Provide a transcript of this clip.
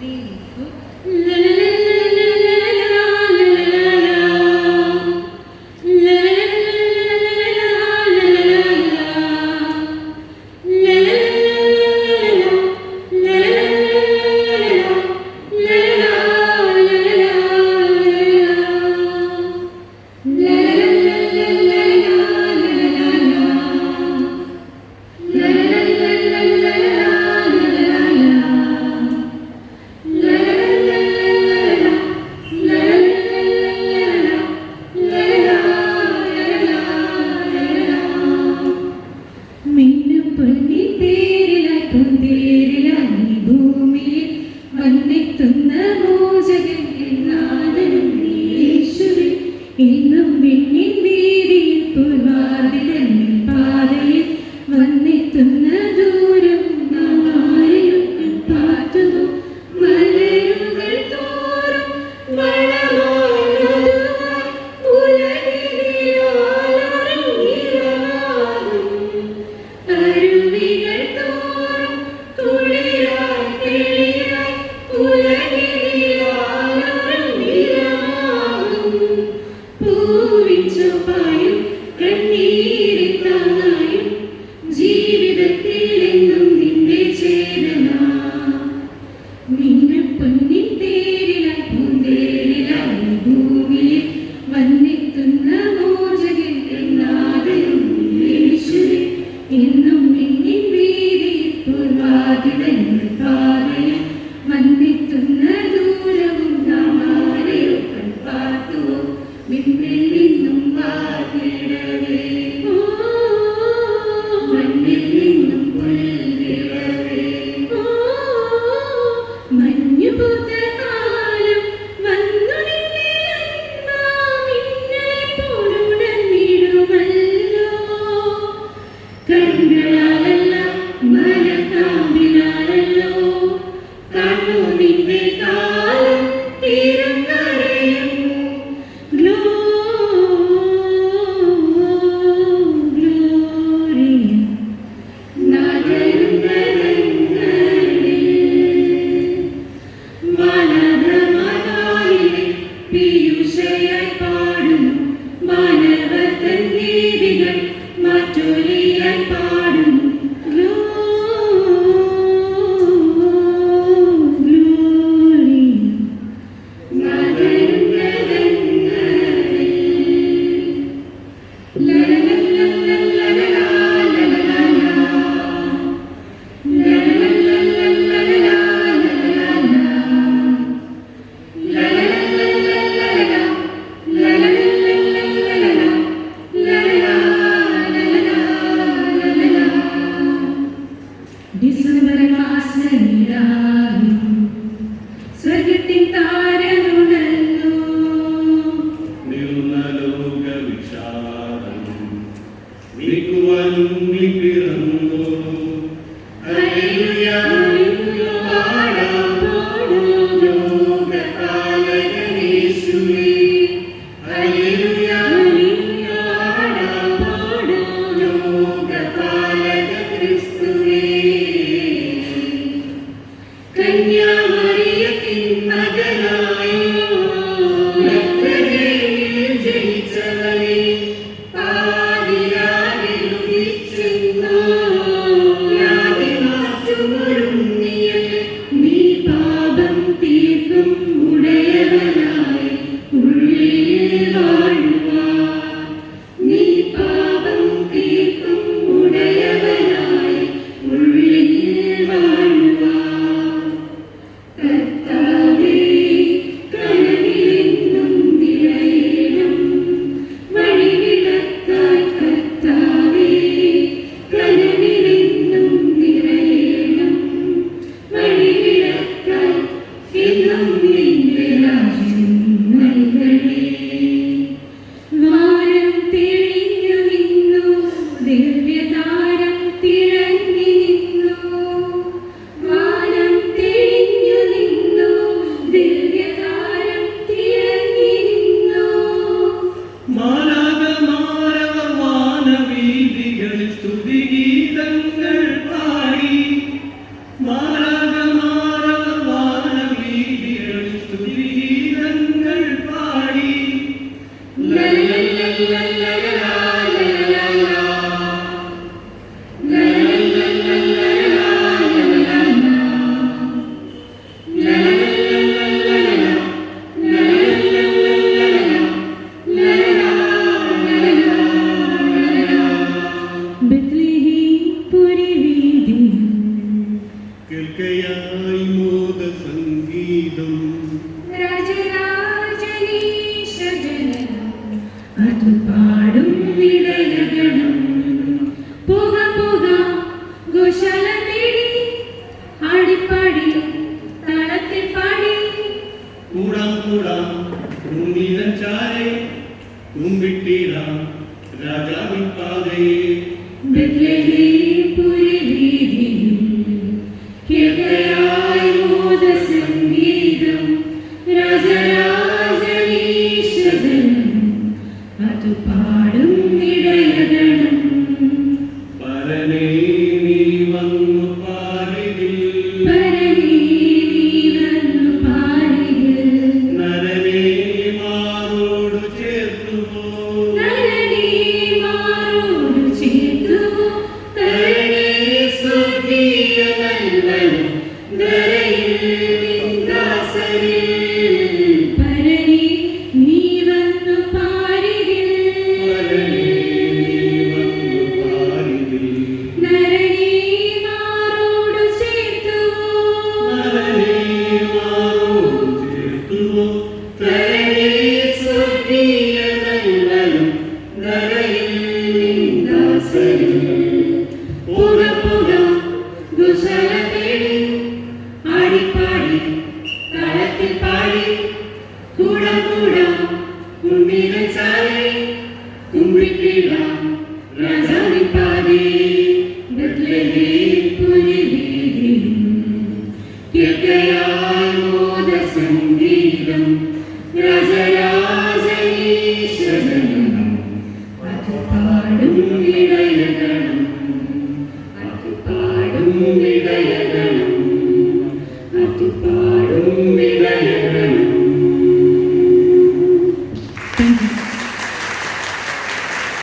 മിന്നും എന്നും മിന്നും പൊന്നിൻ തേരിലായി നിർമ്മലോകവിഷാദം നീക്കുവാനും നീ വിമോദ സംഗീതം. അത് പാടും വിടയകണം പോക പോക ഗോശാല തേടി ആടിപ്പാടി താളത്തിൽ പാടി. കൂടാം കൂടാം കുമ്പിതം ചാരെ കുമ്പിട്ടീടാം രാജാവിൻ പാതയെ. ബെത്ലഹേ പുരി വീതിയും കേൾക്കേ வாரிதில்